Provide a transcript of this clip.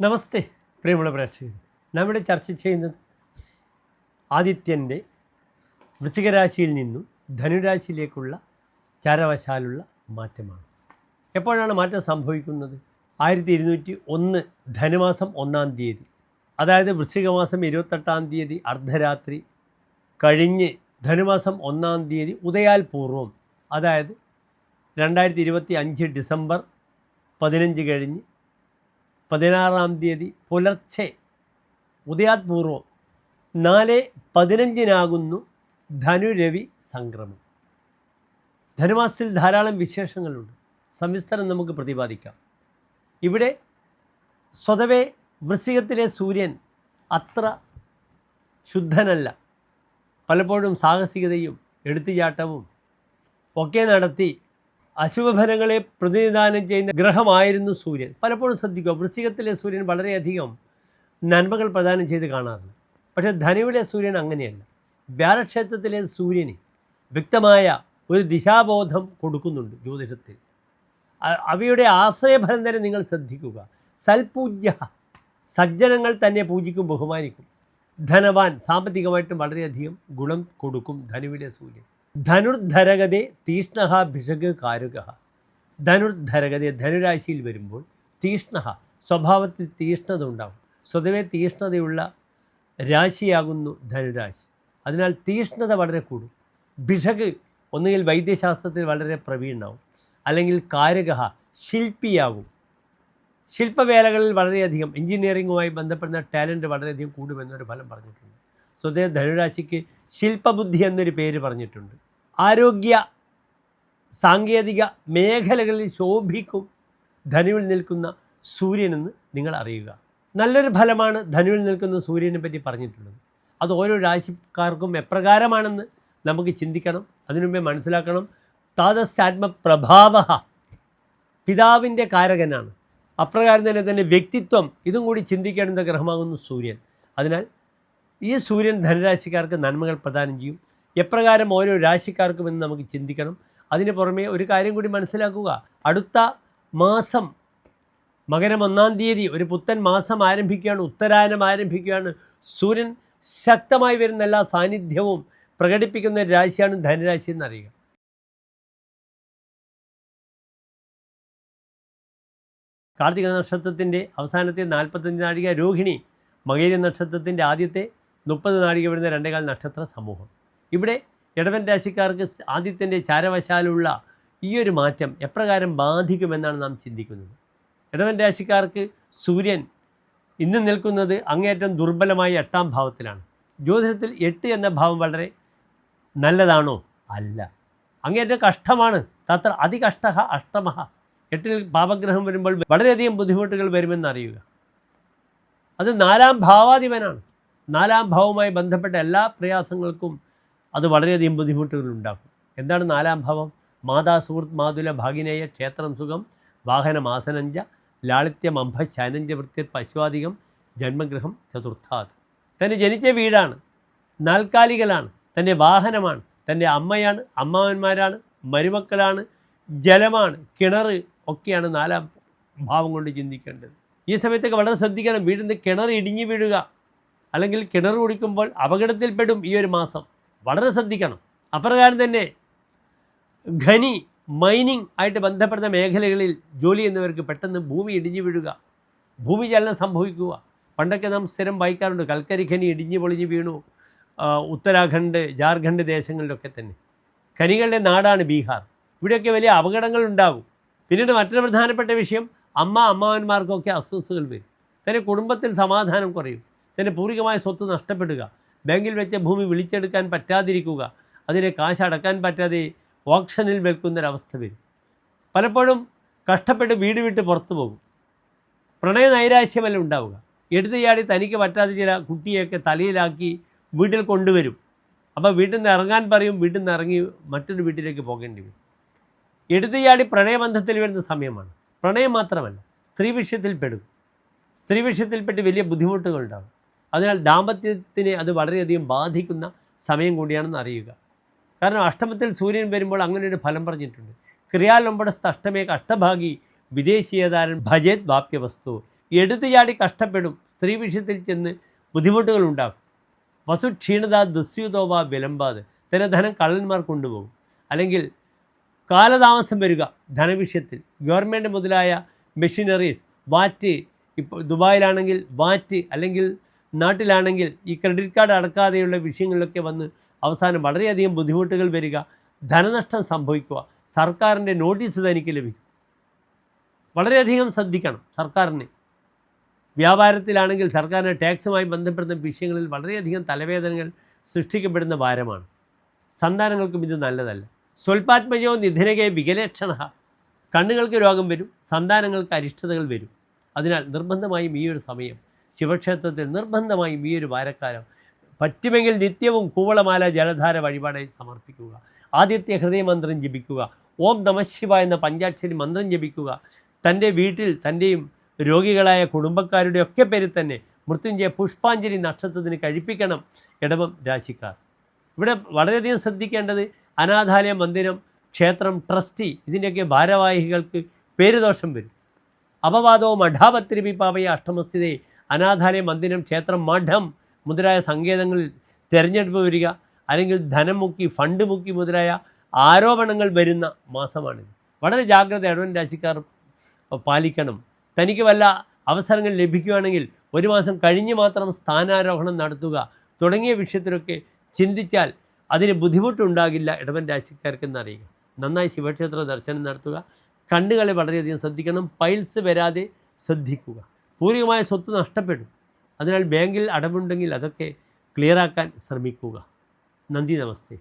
നമസ്തേ പ്രിയമുള്ള പ്രേക്ഷകർ നമ്മുടെ ചർച്ച ചെയ്യുന്നത് ആദിത്യന്റെ വൃശ്ചികരാശിയിൽ നിന്നും ധനുരാശിയിലേക്കുള്ള ചാരവശാലുള്ള മാറ്റമാണ്. എപ്പോഴാണ് മാറ്റം സംഭവിക്കുന്നത്? ആയിരത്തി ഇരുന്നൂറ്റി ഒന്ന് ധനുമാസം ഒന്നാം തീയതി അതായത് വൃശ്ചികമാസം ഇരുപത്തെട്ടാം തീയതി അർദ്ധരാത്രി കഴിഞ്ഞ് ധനുമാസം ഒന്നാം തീയതി ഉദയാൽ പൂർവം അതായത് രണ്ടായിരത്തി ഇരുപത്തി അഞ്ച് ഡിസംബർ പതിനഞ്ച് കഴിഞ്ഞ് പതിനാറാം തീയതി പുലർച്ചെ ഉദയാത്പൂർവം നാല് പതിനഞ്ചിനാകുന്നു ധനുരവി സംക്രമം. ധനുമാസത്തിൽ ധാരാളം വിശേഷങ്ങളുണ്ട്. സവിസ്തരം നമുക്ക് പ്രതിപാദിക്കാം. ഇവിടെ സ്വതവേ വൃശ്ചികത്തിലെ സൂര്യൻ അത്ര ശുദ്ധനല്ല. പലപ്പോഴും സാഹസികതയും എടുത്തുചാട്ടവും ഒക്കെ നടത്തി അശുഭഫലങ്ങളെ പ്രതിനിധാനം ചെയ്യുന്ന ഗ്രഹമായിരുന്നു സൂര്യൻ. പലപ്പോഴും ശ്രദ്ധിക്കുക വൃശ്ചികത്തിലെ സൂര്യൻ വളരെയധികം നന്മകൾ പ്രദാനം ചെയ്ത് കാണാറുണ്ട്. പക്ഷെ ധനുവിലെ സൂര്യൻ അങ്ങനെയല്ല. വ്യാഴക്ഷേത്രത്തിലെ സൂര്യന് വ്യക്തമായ ഒരു ദിശാബോധം കൊടുക്കുന്നുണ്ട് ജ്യോതിഷത്തിൽ. അവയുടെ ആശ്രയഫലം തന്നെ നിങ്ങൾ ശ്രദ്ധിക്കുക. സൽപൂജ്യ സജ്ജനങ്ങൾ തന്നെ പൂജിക്കും ബഹുമാനിക്കും. ധനവാൻ സാമ്പത്തികമായിട്ടും വളരെയധികം ഗുണം കൊടുക്കും ധനുവിലെ സൂര്യൻ. ധനുർധരഗതേ തീഷ്ണഹ ഭിഷക് കാരുക ധനുർധരഗതി ധനുരാശിയിൽ വരുമ്പോൾ തീഷ്ണഹ സ്വഭാവത്തിൽ തീഷ്ണത ഉണ്ടാകും സ്വതവേ തീഷ്ണതയുള്ള രാശിയാകുന്നു ധനുരാശി. അതിനാൽ തീഷ്ണത വളരെ കൂടും. ഭിഷക് ഒന്നുകിൽ വൈദ്യശാസ്ത്രത്തിൽ വളരെ പ്രവീണാവും. അല്ലെങ്കിൽ കാരക ശില്പിയാകും. ശില്പവേലകളിൽ വളരെയധികം എഞ്ചിനീയറിങ്ങുമായി ബന്ധപ്പെടുന്ന ടാലന്റ് വളരെയധികം കൂടുമെന്നൊരു ഫലം പറഞ്ഞിട്ടുണ്ട്. സ്വതേ ധനുരാശിക്ക് ശില്പബുദ്ധി എന്നൊരു പേര് പറഞ്ഞിട്ടുണ്ട്. ആരോഗ്യ സാങ്കേതിക മേഖലകളിൽ ശോഭിക്കും ധനുവിൽ നിൽക്കുന്ന സൂര്യനെന്ന് നിങ്ങൾ അറിയുക. നല്ലൊരു ഫലമാണ് ധനുവിൽ നിൽക്കുന്ന സൂര്യനെ പറ്റി പറഞ്ഞിട്ടുള്ളത്. അത് ഓരോ രാശിക്കാർക്കും എപ്രകാരമാണെന്ന് നമുക്ക് ചിന്തിക്കണം അതിനുമുമ്പേ മനസ്സിലാക്കണം. താതസ്യാത്മപ്രഭാവ പിതാവിന്റെ കാരകനാണ്. അപ്രകാരം തന്നെ തന്നെ വ്യക്തിത്വം ഇതും കൂടി ചിന്തിക്കേണ്ട ഗ്രഹമാകുന്നു സൂര്യൻ. അതിനാൽ ഈ സൂര്യൻ ധനരാശിക്കാർക്ക് നന്മകൾ പ്രദാനം ചെയ്യും. എപ്രകാരം ഓരോ രാശിക്കാർക്കും എന്ന് നമുക്ക് ചിന്തിക്കണം. അതിന് പുറമെ ഒരു കാര്യം കൂടി മനസ്സിലാക്കുക. അടുത്ത മാസം മകരം ഒന്നാം തീയതി ഒരു പുത്തൻ മാസം ആരംഭിക്കുകയാണ് ഉത്തരായനം ആരംഭിക്കുകയാണ്. സൂര്യൻ ശക്തമായി വരുന്ന എല്ലാ സാന്നിധ്യവും പ്രകടിപ്പിക്കുന്ന ഒരു രാശിയാണ് ധനുരാശി എന്നറിയുക. കാർത്തിക നക്ഷത്രത്തിന്റെ അവസാനത്തെ നാൽപ്പത്തഞ്ച് നാഴിക രോഹിണി മകേരി നക്ഷത്രത്തിന്റെ ആദ്യത്തെ മുപ്പത് നാഴിക വരുന്ന രണ്ടേകാൽ നക്ഷത്ര സമൂഹം. ഇവിടെ ഇടവൻ രാശിക്കാർക്ക് ആദ്യത്തിന്റെ ചാരവശാലുള്ള ഈ ഒരു മാറ്റം എപ്രകാരം ബാധിക്കുമെന്നാണ് നാം ചിന്തിക്കുന്നത്. ഇടവൻ രാശിക്കാർക്ക് സൂര്യൻ ഇന്ന് നിൽക്കുന്നത് അങ്ങേയറ്റം ദുർബലമായ എട്ടാം ഭാവത്തിലാണ്. ജ്യോതിഷത്തിൽ എട്ട് എന്ന ഭാവം വളരെ നല്ലതാണോ? അല്ല. അങ്ങേറ്റം കഷ്ടമാണ്. തത്ര അതികഷ്ട അഷ്ടമ എട്ടിൽ പാപഗ്രഹം വരുമ്പോൾ വളരെയധികം ബുദ്ധിമുട്ടുകൾ വരുമെന്ന് അറിയുക. അത് നാലാം ഭാവാധിപനാണ്. നാലാം ഭാവവുമായി ബന്ധപ്പെട്ട എല്ലാ പ്രയാസങ്ങൾക്കും അത് വളരെയധികം ബുദ്ധിമുട്ടുകൾ ഉണ്ടാക്കും. എന്താണ് നാലാം ഭാവം? മാതാ സുഹൃത്ത് മാതുല ഭാഗിനേയ ക്ഷേത്രം സുഖം വാഹനമാസനഞ്ച ലാളിത്യം അംഭ ശാനഞ്ച വൃത്തി പശുവാധികം ജന്മഗ്രഹം ചതുർത്ഥാത്. തന്നെ ജനിച്ച വീടാണ് നാൽക്കാലികളാണ് തന്റെ വാഹനമാണ് തന്റെ അമ്മയാണ് അമ്മാവന്മാരാണ് മരുമക്കളാണ് ജലമാണ് കിണർ ഒക്കെയാണ് നാലാം ഭാവം കൊണ്ട് ചിന്തിക്കേണ്ടത്. ഈ സമയത്തൊക്കെ വളരെ ശ്രദ്ധിക്കണം വീടിന്റെ കിണർ ഇടിഞ്ഞു വീഴുക. അല്ലെങ്കിൽ കിണർ കുടിക്കുമ്പോൾ അപകടത്തിൽപ്പെടും ഈ ഒരു മാസം. വളരെ ശ്രദ്ധിക്കണം. അപ്രകാരം തന്നെ ഖനി മൈനിങ് ആയിട്ട് ബന്ധപ്പെടുന്ന മേഖലകളിൽ ജോലി ചെയ്യുന്നവർക്ക് പെട്ടെന്ന് ഭൂമി ഇടിഞ്ഞു വീഴുക ഭൂമി ചലനം സംഭവിക്കുക. പണ്ടൊക്കെ നാം സ്ഥിരം വായിക്കാറുണ്ട് കൽക്കരി ഖനി ഇടിഞ്ഞു പൊളിഞ്ഞു വീണു. ഉത്തരാഖണ്ഡ് ജാർഖണ്ഡ് ദേശങ്ങളിലൊക്കെ തന്നെ. ഖനികളുടെ നാടാണ് ബീഹാർ. ഇവിടെയൊക്കെ വലിയ അപകടങ്ങൾ ഉണ്ടാകും. പിന്നീട് മറ്റൊരു പ്രധാനപ്പെട്ട വിഷയം അമ്മ അമ്മാവന്മാർക്കൊക്കെ അസ്വസ്ഥകൾ വരും. തന്നെ കുടുംബത്തിൽ സമാധാനം കുറയും. തന്നെ പൂർവികമായ സ്വത്ത് നഷ്ടപ്പെടുക. ബാങ്കിൽ വെച്ച ഭൂമി വിളിച്ചെടുക്കാൻ പറ്റാതിരിക്കുക അതിനെ കാശ് അടക്കാൻ പറ്റാതെ ഓപ്ഷനിൽ വെക്കുന്നൊരവസ്ഥ വരും. പലപ്പോഴും കഷ്ടപ്പെട്ട് വീട് വിട്ട് പുറത്തു പോകും. പ്രണയ നൈരാശ്യമല്ല ഉണ്ടാവുക? എടുത്തയാടി തനിക്ക് പറ്റാതെ ചില കുട്ടിയൊക്കെ തലയിലാക്കി വീട്ടിൽ കൊണ്ടുവരും. അപ്പോൾ വീട്ടിൽ നിന്ന് ഇറങ്ങാൻ പറയും വീട്ടിൽ നിന്ന് ഇറങ്ങി മറ്റൊരു വീട്ടിലേക്ക് പോകേണ്ടി വരും. എടുത്തയാടി പ്രണയബന്ധത്തിൽ വരുന്ന സമയമാണ്. പ്രണയം മാത്രമല്ല സ്ത്രീ വിഷയത്തിൽ പെടും. സ്ത്രീ വിഷയത്തിൽപ്പെട്ട് വലിയ ബുദ്ധിമുട്ടുകൾ ഉണ്ടാകും അതിനാൽ ദാമ്പത്യത്തിനെ അത് വളരെയധികം ബാധിക്കുന്ന സമയം കൂടിയാണെന്ന് അറിയുക. കാരണം അഷ്ടമത്തിൽ സൂര്യൻ വരുമ്പോൾ അങ്ങനെ ഒരു ഫലം പറഞ്ഞിട്ടുണ്ട്. ക്രിയാലൊമ്പടസ്ഥ അഷ്ടമേ അഷ്ടഭാഗി വിദേശീയതാരൻ ഭജേത് വാപ്യവസ്തു. എടുത്തു ചാടി കഷ്ടപ്പെടും സ്ത്രീ വിഷയത്തിൽ ചെന്ന് ബുദ്ധിമുട്ടുകൾ ഉണ്ടാകും വസു ക്ഷീണത ദസ്യുതോവ വിലമ്പാത്. തന്നെ ധനം കള്ളന്മാർ കൊണ്ടുപോകും. അല്ലെങ്കിൽ കാലതാമസം വരിക ധനവിഷയത്തിൽ ഗവൺമെന്റ് മുതലായ മെഷീനറീസ് വാറ്റ് ഇപ്പോൾ ദുബായിലാണെങ്കിൽ വാറ്റ് അല്ലെങ്കിൽ നാട്ടിലാണെങ്കിൽ ഈ ക്രെഡിറ്റ് കാർഡ് അടക്കാതെയുള്ള വിഷയങ്ങളിലൊക്കെ വന്ന് അവസാനം വളരെയധികം ബുദ്ധിമുട്ടുകൾ വരിക ധനനഷ്ടം സംഭവിക്കുക സർക്കാരിന്റെ നോട്ടീസ് തനിക്ക് ലഭിക്കും. വളരെയധികം ശ്രദ്ധിക്കണം സർക്കാരിനെ. വ്യാപാരത്തിലാണെങ്കിൽ സർക്കാരിന്റെ ടാക്സുമായി ബന്ധപ്പെടുന്ന വിഷയങ്ങളിൽ വളരെയധികം തലവേദനകൾ സൃഷ്ടിക്കപ്പെടുന്ന ഭാരമാണ് സന്താനങ്ങൾക്കും ഇത് നല്ലതല്ല. സ്വൽപാത്മജോ നിധനകെ വികലക്ഷണ. കണ്ണുകൾക്ക് രോഗം വരും സന്താനങ്ങൾക്ക് അരിഷ്ടതകൾ വരും. അതിനാൽ നിർബന്ധമായും ഈ ഒരു സമയം ശിവക്ഷേത്രത്തിൽ നിർബന്ധമായും ഈ ഒരു വാരക്കാലം പറ്റുമെങ്കിൽ നിത്യവും കൂവളമാല ജലധാര വഴിപാടായി സമർപ്പിക്കുക. ആദ്യത്തെ ഹൃദയമന്ത്രം ജപിക്കുക. ഓം നമശിവ എന്ന പഞ്ചാക്ഷരി മന്ത്രം ജപിക്കുക. തന്റെ വീട്ടിൽ തന്റെയും രോഗികളായ കുടുംബക്കാരുടെ ഒക്കെ പേരിൽ തന്നെ മൃത്യുഞ്ജയ പുഷ്പാഞ്ജലി നക്ഷത്രത്തിന് കഴിപ്പിക്കണം ഇടവം രാശിക്കാർ. ഇവിടെ വളരെയധികം ശ്രദ്ധിക്കേണ്ടത് അനാഥാലയ മന്ദിരം ക്ഷേത്രം ട്രസ്റ്റി ഇതിന്റെയൊക്കെ ഭാരവാഹികൾക്ക് പേരുദോഷം വരും. അപവാദവും അഠാപത്രിപി പാവയ അഷ്ടമസ്ഥിതേ അനാഥാലയ മന്ദിരം ക്ഷേത്രം മഠം മുതലായ സങ്കേതങ്ങളിൽ തിരഞ്ഞെടുപ്പ് വരിക അല്ലെങ്കിൽ ധനം മുക്കി ഫണ്ട് മുക്കി മുതലായ ആരോപണങ്ങൾ വരുന്ന മാസമാണിത്. വളരെ ജാഗ്രത ഇടവൻ രാശിക്കാർ പാലിക്കണം. തനിക്ക് വല്ല അവസരങ്ങൾ ലഭിക്കുകയാണെങ്കിൽ ഒരു മാസം കഴിഞ്ഞ് മാത്രം സ്ഥാനാരോഹണം നടത്തുക തുടങ്ങിയ വിഷയത്തിലൊക്കെ ചിന്തിച്ചാൽ അതിന് ബുദ്ധിമുട്ടുണ്ടാകില്ല ഇടവൻ രാശിക്കാർക്കെന്നറിയുക. നന്നായി ശിവക്ഷേത്ര ദർശനം നടത്തുക. കണ്ണുകളെ വളരെയധികം ശ്രദ്ധിക്കണം. പൈൽസ് വരാതെ ശ്രദ്ധിക്കുക. പൂർവികമായ സ്വത്ത് നഷ്ടപ്പെടും. അതിനാൽ ബാങ്കിൽ അടവുണ്ടെങ്കിൽ അതൊക്കെ ക്ലിയറാക്കാൻ ശ്രമിക്കുക. നന്ദി നമസ്തേ.